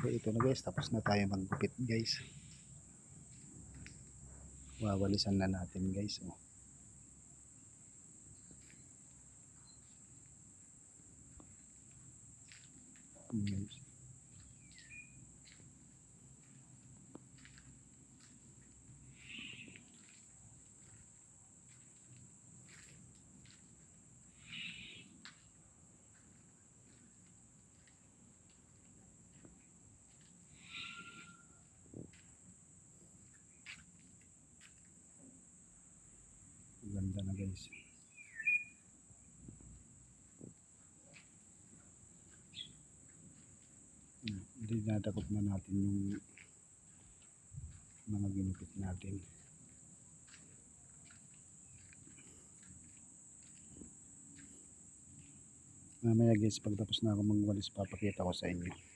So ito na guys, tapos na tayo maggupit guys. Wawalisan na natin guys. Oh. Guys. Ganda na guys. Hmm, Dinadakot na natin yung mga ginupit natin. Mamaya guys, pagtapos na ako magwalis, papakita ko sa inyo.